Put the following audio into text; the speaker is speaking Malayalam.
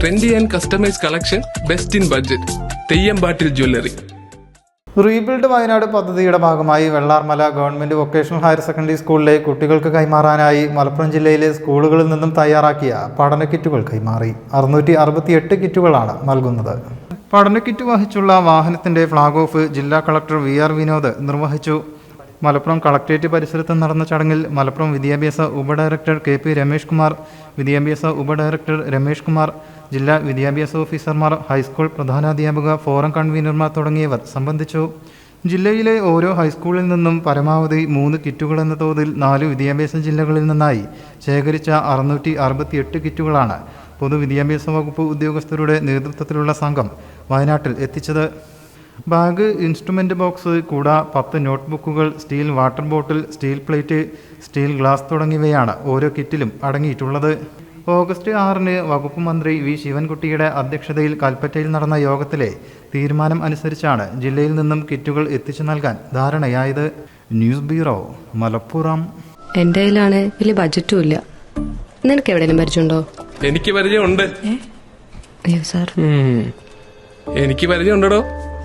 Trendy and customise collection best in budget Theyyampattil jewellery rebuild Wayanad പദ്ധതിയുടെ ഭാഗമായി Vellarmala government vocational higher secondary സ്കൂളിലെ കുട്ടികൾക്ക് കൈമാറാനായി മലപ്പുറം ജില്ലയിലെ സ്കൂളുകളിൽ നിന്നും തയ്യാറാക്കിയ പഠന കിറ്റുകൾ കൈമാറി. അറുന്നൂറ്റി അറുപത്തിയെട്ട് കിറ്റുകളാണ് നൽകുന്നത്. പഠന കിറ്റ് വഹിച്ചുള്ള വാഹനത്തിന്റെ ഫ്ളാഗ് ഓഫ് ജില്ലാ കളക്ടർ വി ആർ വിനോദ് നിർവഹിച്ചു. മലപ്പുറം കളക്ട്രേറ്റ് പരിസരത്ത് നടന്ന ചടങ്ങിൽ മലപ്പുറം വിദ്യാഭ്യാസ ഉപഡയറക്ടർ കെ പി രമേഷ് കുമാർ വിദ്യാഭ്യാസ ഉപഡയറക്ടർ രമേഷ് കുമാർ ജില്ലാ വിദ്യാഭ്യാസ ഓഫീസർമാർ ഹൈസ്കൂൾ പ്രധാനാധ്യാപക ഫോറം കൺവീനർമാർ തുടങ്ങിയവർ സംബന്ധിച്ചു. ജില്ലയിലെ ഓരോ ഹൈസ്കൂളിൽ നിന്നും പരമാവധി മൂന്ന് കിറ്റുകൾ എന്ന തോതിൽ നാല് വിദ്യാഭ്യാസ ജില്ലകളിൽ നിന്നായി ശേഖരിച്ച അറുന്നൂറ്റി അറുപത്തിയെട്ട് കിറ്റുകളാണ് പൊതുവിദ്യാഭ്യാസ വകുപ്പ് ഉദ്യോഗസ്ഥരുടെ നേതൃത്വത്തിലുള്ള സംഘം വയനാട്ടിൽ എത്തിച്ചത്. ബാഗ് ഇൻസ്ട്രുമെന്റ് ബോക്സ് കൂടാ പത്ത് നോട്ട്ബുക്കുകൾ steel water bottle steel plate steel glass തുടങ്ങിയവയാണ് ഓരോ കിറ്റിലും അടങ്ങിയിട്ടുള്ളത്. ഓഗസ്റ്റ് ആറിന് വകുപ്പ് മന്ത്രി വി ശിവൻകുട്ടിയുടെ അധ്യക്ഷതയിൽ കൽപ്പറ്റയിൽ നടന്ന യോഗത്തിലെ തീരുമാനം അനുസരിച്ചാണ് ജില്ലയിൽ നിന്നും കിറ്റുകൾ എത്തിച്ചു നൽകാൻ ധാരണയായത്. News bureau Malappuram. എന്റെ കയ്യിലാണ് വലിയ ബജറ്റും ഇല്ല. നിനക്ക് എവിടെയെങ്കിലും പരിചയമുണ്ടോ? എനിക്ക് പരിചയമുണ്ട്. അയ്യോ സാർ. എനിക്ക് പരിചയമുണ്ടോ